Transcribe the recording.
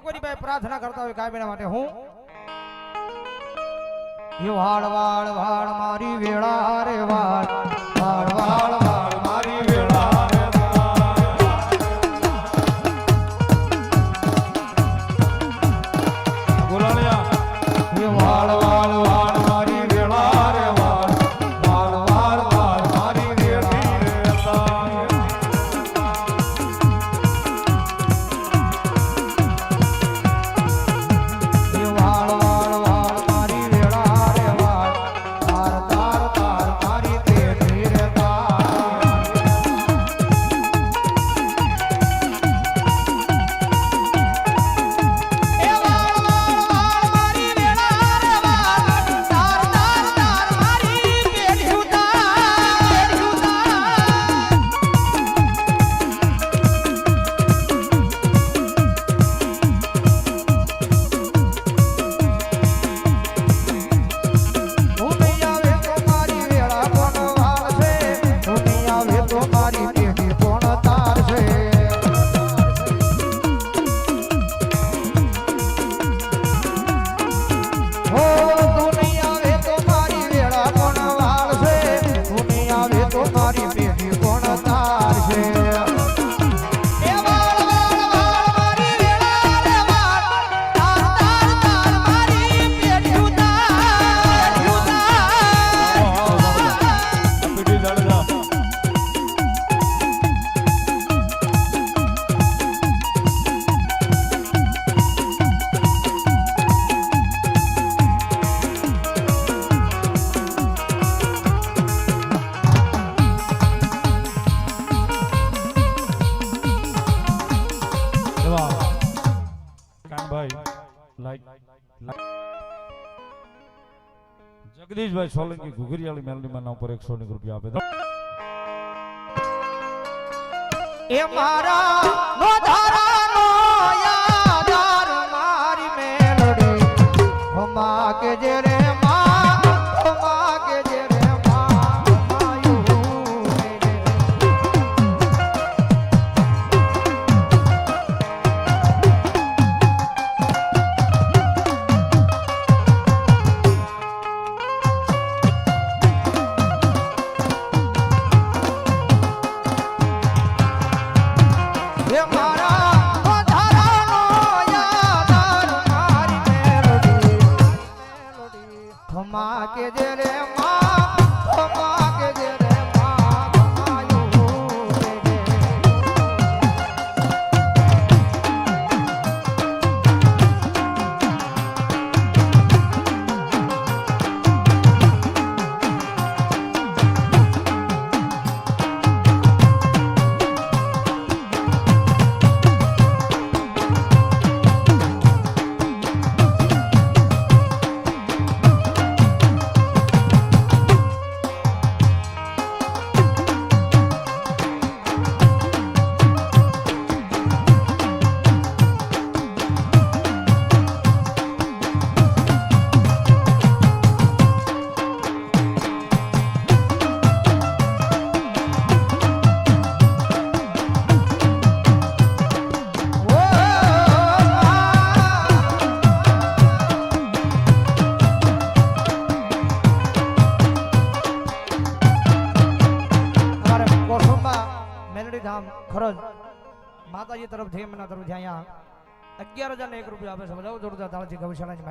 ઠાકોરજીભાઈ પ્રાર્થના કરતા હોય કાબેડા માટે હું? વાળ વાળ વાળ મારી વેળા રે વાળ. body. જગદીશભાઈ સોલંકી ઘુઘરીયાળી મેલની નામ પર એકસો ની રૂપિયા આપે. એ મારા કે જે રે ધામ ખરજ. માતાજી તરફથી એમના તરફથી અહીંયા અગિયાર હજાર ને એક રૂપિયા આપે છે. બધા જોરદાર તાળાજી ગૌશાળાની